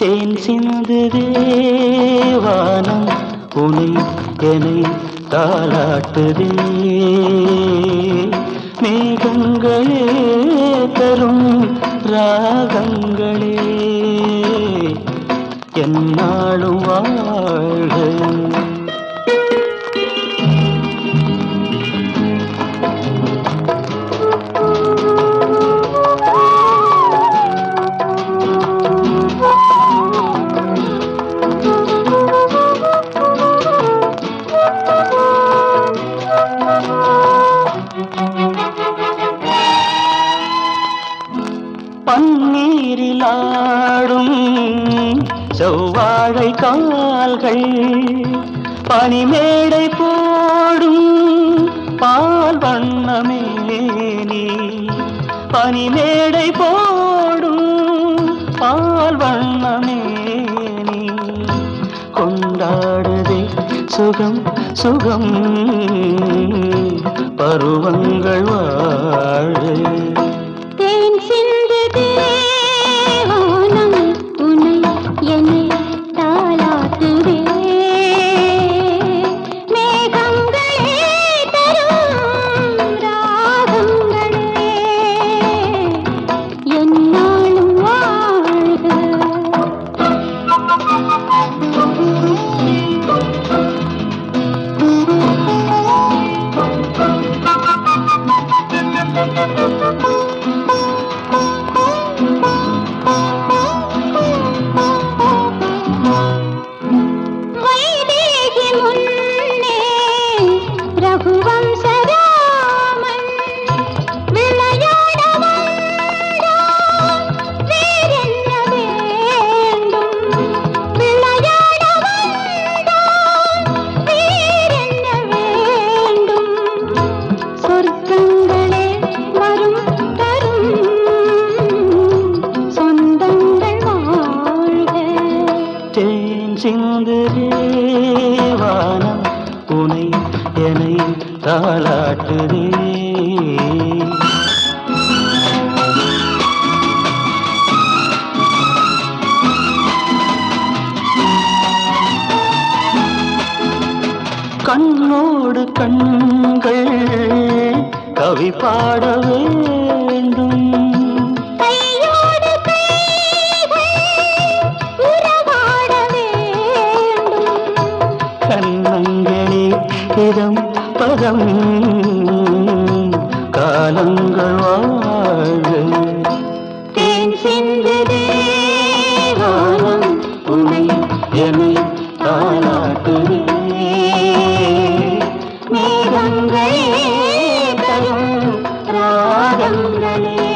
தேன் சிந்து தேவானம் உனை என்னை தாளாட்டுதே. மேகங்களே தரும் ராகங்களே என்னாலும் வாழ்க. பன்னீரிலாடும் செவ்வாழை கால்கள் பனிமேடை போடும் பால் வண்ணமே நீ. பனிமேடை போடும் பால் வண்ணமே நீ. கொண்டாடுதே சுகம் சுகம் பருவங்கள் வாழ. தேன் சிந்து தேவானம் உனை என்னை தாளாட்டுதே. கண்ணோடு கண்கள் கவி பாட வேண்டும். வேதம் பதம் காலங்கள் வாழ்க. தேன் சிந்து தேவாரம் என்னை தாளாட்டுவே மேகங்களே தரும் ராகங்களே.